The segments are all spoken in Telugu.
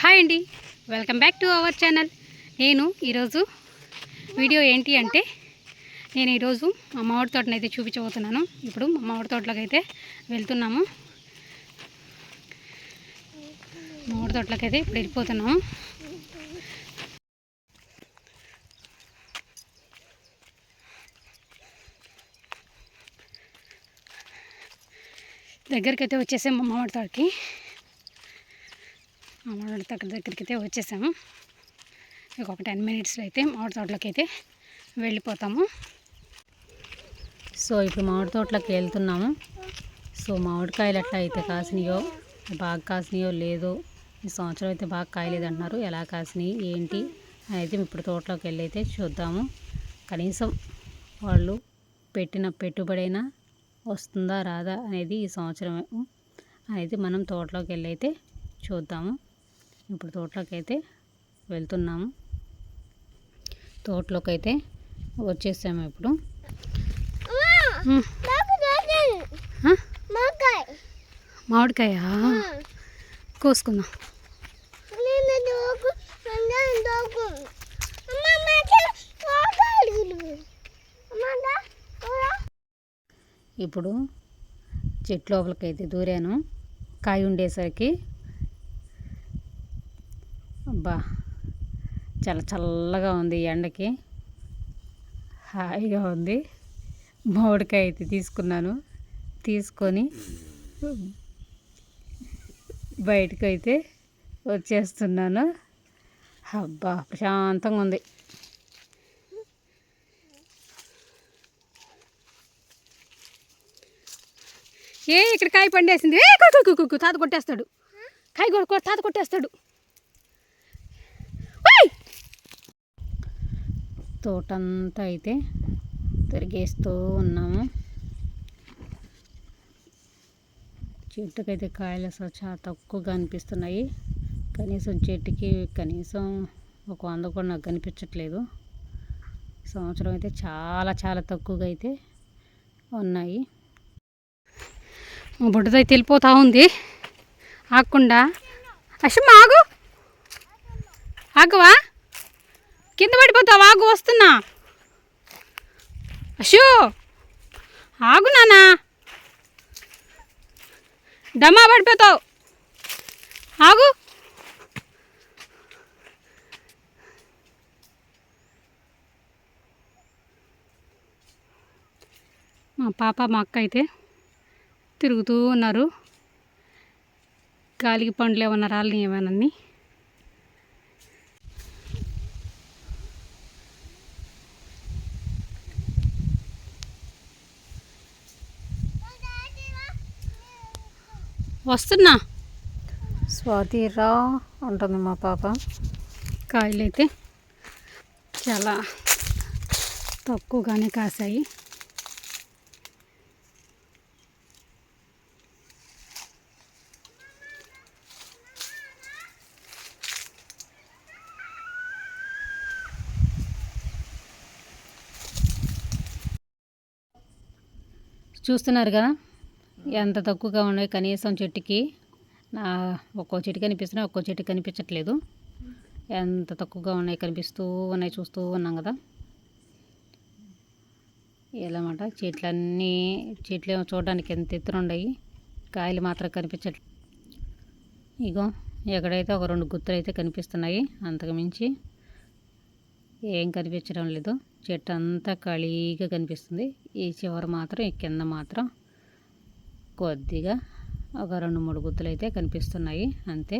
హాయ్ అండి. Welcome back to our channel. నేను ఈరోజు వీడియో ఏంటి అంటే నేను ఈరోజు మా మామిడి తోటను అయితే చూపించబోతున్నాను. ఇప్పుడు మా మామిడి తోటలోకి అయితే వెళ్తున్నాము. మామిడి తోటలోకి అయితే ఇప్పుడు వెళ్ళిపోతున్నాము. దగ్గరికి అయితే వచ్చేసాము మా మామిడి తోటకి. మామిడి తోట దగ్గరికి అయితే వచ్చేసాము. ఇక ఒక టెన్ మినిట్స్లో అయితే మామిడి తోటలోకి అయితే వెళ్ళిపోతాము. సో ఇప్పుడు మామిడి తోటలోకి వెళ్తున్నాము. సో మామిడికాయలు ఎట్లా అయితే కాసినాయో బాగా కాసినాయో లేదో ఈ సంవత్సరం అయితే బాగా కాయలేదు అంటున్నారు. ఎలా కాసినాయి ఏంటి అనేది ఇప్పుడు తోటలోకి వెళ్ళి అయితే చూద్దాము. కనీసం వాళ్ళు పెట్టిన పెట్టుబడైనా వస్తుందా రాదా అనేది ఈ సంవత్సరం అనేది మనం తోటలోకి వెళ్ళి అయితే చూద్దాము. ఇప్పుడు తోటలోకి అయితే వెళ్తున్నాము. తోటలోకి అయితే వచ్చేసాము ఇప్పుడు? మామిడికాయ? కోసుకుందాం. ఇప్పుడు చెట్టు లోపలికి అయితే దూరాను. కాయ ఉండేసరికి అబ్బా చాలా చల్లగా ఉంది ఈ ఎండకి. హాయిగా ఉంది. మామిడికాయ అయితే తీసుకున్నాను. తీసుకొని బయటకు అయితే వచ్చేస్తున్నాను. అబ్బా ప్రశాంతంగా ఉంది. ఏ ఇక్కడ కాయ పండేసింది. ఏ తాత కొట్టేస్తాడు. కాయ తాత కొట్టేస్తాడు. తోటంతా అయితే తిరిగేస్తూ ఉన్నాము. చెట్టుకైతే కాయలు అసలు చాలా తక్కువగా అనిపిస్తున్నాయి. కనీసం చెట్టుకి కనీసం ఒక వంద కూడా నాకు కనిపించట్లేదు. సంవత్సరం అయితే చాలా చాలా తక్కువగా అయితే ఉన్నాయి. మా బుడ్డదైతే వెళ్ళిపోతూ ఉంది. ఆగకుండా. అశ్మ ఆగు. ఆగవా? కింద పడిపోతావు ఆగు వస్తున్నా. అశు ఆగు నానా డమా పడిపోతావు. ఆగు. మా పాప మా అక్క అయితే తిరుగుతూ ఉన్నారు. గాలికి పండ్లు ఏమన్నా రాలని ఏమన్నా వస్తున్నా? స్వాతి రా ఉంటుంది మా పాప కాయలు అయితే చాలా తక్కువగానే కాసాయి చూస్తున్నారు కదా? ఎంత తక్కువగా ఉన్నాయి కనీసం చెట్టుకి నా ఒక్కో చెట్టు కనిపిస్తున్నాయి ఒక్కో చెట్టు కనిపించట్లేదు. ఎంత తక్కువగా ఉన్నాయి కనిపిస్తూ ఉన్నాయి చూస్తూ ఉన్నాం కదా. ఎలామాట చెట్లన్నీ చెట్లు చూడడానికి ఎంత ఎత్తున ఉన్నాయి. కాయలు మాత్రం కనిపించట్లేదు ఇగో ఎక్కడైతే ఒక రెండు గుత్తులు అయితే కనిపిస్తున్నాయి అంతకు మించి ఏం కనిపించడం లేదు. చెట్టు అంతా ఖాళీగా కనిపిస్తుంది. ఈ చివర మాత్రం ఈ కింద మాత్రం కొద్దిగా ఒక రెండు మూడు గుత్తులు అయితే కనిపిస్తున్నాయి అంతే.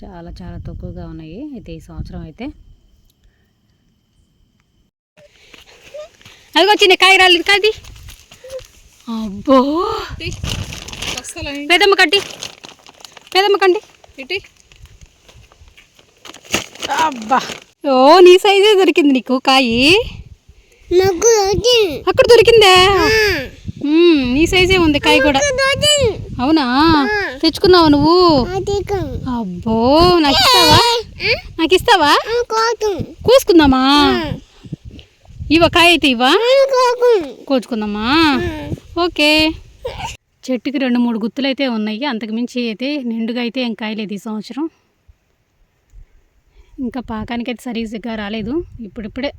చాలా చాలా తక్కువగా ఉన్నాయి అయితే ఈ సంవత్సరం అయితే. అది వచ్చింది కాయ రాలేదు కాది. అబ్బో! పెదమ్మ కట్టి పెదమ్మ కండి. ఇటీ. అబ్బా! ఓ నీ సైజే దొరికింది నీకు కాయి. అక్కడ దొరికిందే? నీ సైజే ఉంది కాయ కూడా. అవునా? తెచ్చుకున్నావు నువ్వు? అబ్బో నాకు ఇస్తావా నాకు ఇస్తావా కోసుకుందామా? ఇవ కాయ అయితే ఇవా కోసుకుందామా ఓకే. చెట్టుకి రెండు మూడు గుత్తులు అయితే ఉన్నాయి అంతకుమించి అయితే నిండుగా అయితే ఏం కాయలేదు ఈ సంవత్సరం. ఇంకా పాకానికి అయితే సరిగ్గా రాలేదు. ఇప్పుడిప్పుడే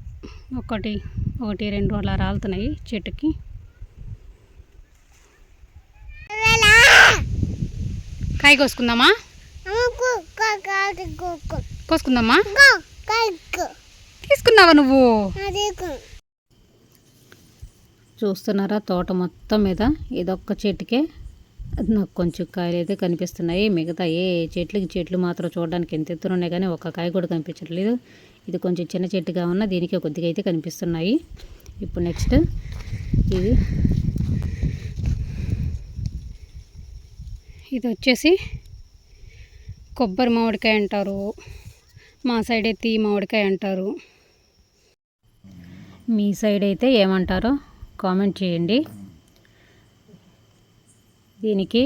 ఒకటి ఒకటి రెండు అలా రాలుతున్నాయి చెట్టుకి. కాయ కోసుకుందామా? కోసుకుందామా? తీసుకున్నావా నువ్వు? చూస్తున్నారా తోట మొత్తం మీద? ఇదొక్క చెట్టుకే. నాకు కొంచెం కాయలు అయితే కనిపిస్తున్నాయి. మిగతా ఏ చెట్లకి చెట్లు మాత్రం చూడడానికి ఎంత ఎత్తున ఉన్నాయి కానీ ఒక్క కాయ కూడా కనిపించట్లేదు. ఇది కొంచెం చిన్న చెట్టుగా ఉన్న దీనికి కొద్దిగా అయితే కనిపిస్తున్నాయి. ఇప్పుడు నెక్స్ట్ ఇది. ఇది వచ్చేసి కొబ్బరి మామిడికాయ అంటారు. మా సైడ్ అయితే ఈ మామిడికాయ అంటారు. మీ సైడ్ అయితే ఏమంటారో కామెంట్ చేయండి. దీనికి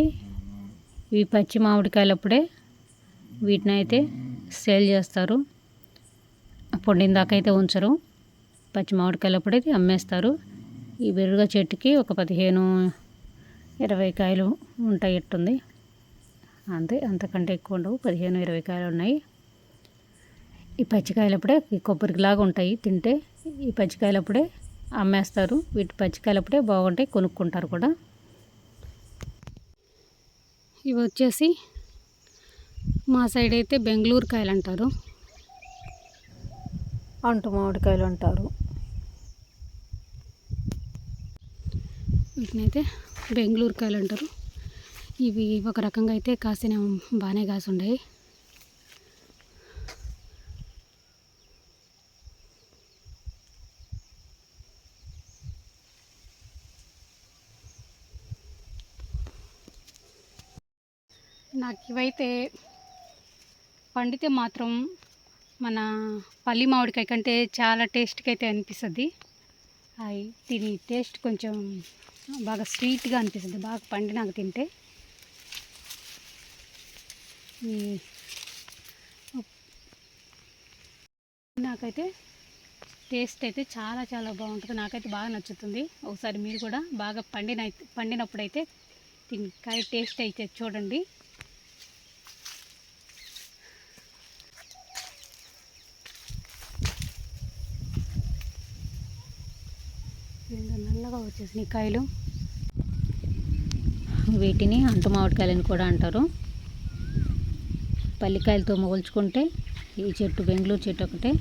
ఇవి పచ్చి మామిడికాయలప్పుడే వీటిని అయితే సేల్ చేస్తారు. పొండిన దాకా అయితే ఉంచరు. పచ్చి మామిడికాయలప్పుడే అమ్మేస్తారు. ఈ బెరుగా చెట్టుకి ఒక పదిహేను ఇరవై కాయలు ఉంటాయి ఎట్టుంది. అంతే అంతకంటే ఎక్కువ ఉండవు. పదిహేను ఇరవై కాయలు ఉన్నాయి. ఈ పచ్చికాయలప్పుడే ఈ కొబ్బరికిలాగా ఉంటాయి. తింటే ఈ పచ్చికాయలప్పుడే అమ్మేస్తారు. వీటి పచ్చికాయలప్పుడే బాగుంటాయి. కొనుక్కుంటారు కూడా. ఇవి వచ్చేసి మా సైడ్ అయితే బెంగళూరు కాయలు అంటారు. అంటు మామిడికాయలు అంటారు. వీటినైతే బెంగళూరు కాయలు అంటారు. ఇవి ఒక రకంగా అయితే కాసిన బాగానే కాసి ఉన్నాయి నాకు ఇవైతే పండితే మాత్రం మన పల్లి మామిడికాయ కంటే చాలా టేస్ట్కి అయితే అనిపిస్తుంది. అవి దీని టేస్ట్ కొంచెం బాగా స్వీట్గా అనిపిస్తుంది. బాగా పండినాక తింటే. నాకైతే టేస్ట్ అయితే చాలా చాలా బాగుంటుంది. నాకైతే బాగా నచ్చుతుంది. ఒకసారి మీరు కూడా బాగా పండిన పండినప్పుడైతే దీని కాయ టేస్ట్ అయితే చూడండి. తెల్లగా వచ్చేసినాయి కాయలు వీటిని అంటు మామిడికాయలని కూడా అంటారు. పల్లికాయలతో మొగుల్చుకుంటే ఈ చెట్టు బెంగళూరు చెట్టు ఒకటే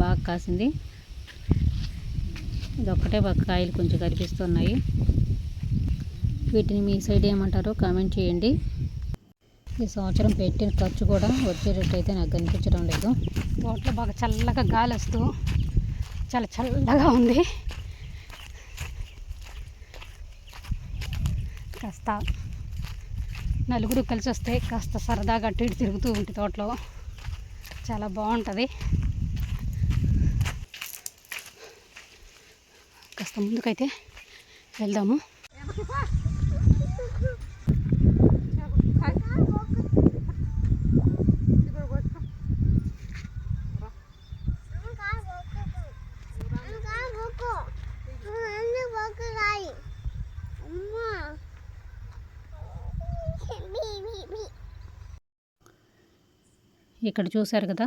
బాగా కాసింది. ఇది ఒక్కటే బాగా కాయలు కొంచెం కనిపిస్తున్నాయి. వీటిని మీ సైడ్ ఏమంటారో కామెంట్ చేయండి. ఈ సంవత్సరం పెట్టిన ఖర్చు కూడా వచ్చేటట్టు అయితే నాకు కనిపించడం లేదు. తోటలో బాగా చల్లగా గాలి వస్తూ చాలా చల్లగా ఉంది. కాస్త నలుగురు కలిసి వస్తే కాస్త సరదాగా అటు ఇటు తిరుగుతూ ఉంటుంది తోటలో. చాలా బాగుంటుంది. కాస్త ముందుకైతే వెళ్దాము. ఇక్కడ చూశారు కదా?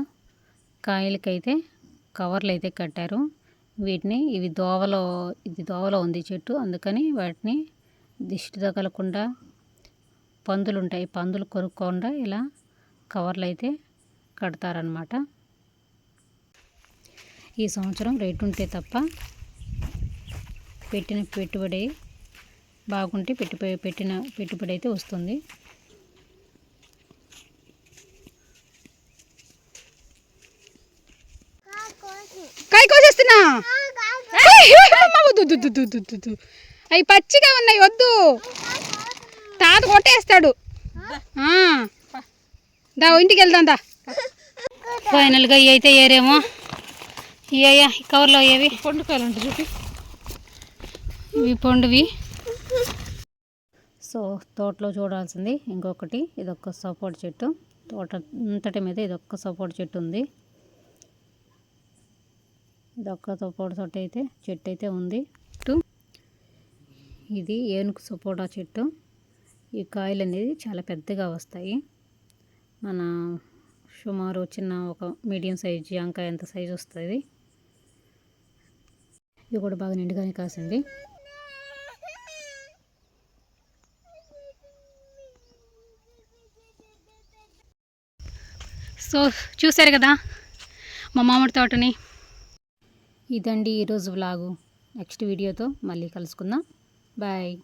కాయలకైతే కవర్లు అయితే కట్టారు. వీటిని ఇవి దోవలో ఇది దోవలో ఉంది చెట్టు. అందుకని వాటిని దిష్టి తగలకుండా పందులు ఉంటాయి పందులు కొరుక్కుండా ఇలా కవర్లు అయితే కడతారనమాట ఈ సంవత్సరం రేటు ఉంటే తప్ప పెట్టిన పెట్టుబడి బాగుంటే పెట్టుబడి పెట్టిన పెట్టుబడి అయితే వస్తుంది కాయ కోసేస్తున్నా అవి పచ్చిగా ఉన్నాయి వద్దు. తాత కొట్టేస్తాడు. దా ఇంటికి వెళ్దాం దా. ఫైనల్గా ఇవి అయితే ఏరేమో. ఇయ్యా కవర్లో అయ్యేవి పండుకాయలు అంటే చూపి. ఇవి పండువి. సో తోటలో చూడాల్సింది ఇంకొకటి ఇదొక సపోర్ట్ చెట్టు. తోట అంతటి మీద ఇదొక్క సపోర్ట్ చెట్టు ఉంది. ఇదొక్క సపోటా చెట్టు అయితే చెట్టు అయితే ఉంది. ఇది ఏనుగు సపోటా చెట్టు. ఈ కాయలు అనేది చాలా పెద్దగా వస్తాయి. మన సుమారు చిన్న ఒక మీడియం సైజ్ జాంకాయ అంత సైజు వస్తుంది. ఇది కూడా బాగా నిండుగానే కాసింది. సో చూశారు కదా మా మామిడి తోటని? ఇదండి ఈరోజు వ్లాగు. నెక్స్ట్ వీడియోతో మళ్ళీ కలుసుకుందాం. Bye.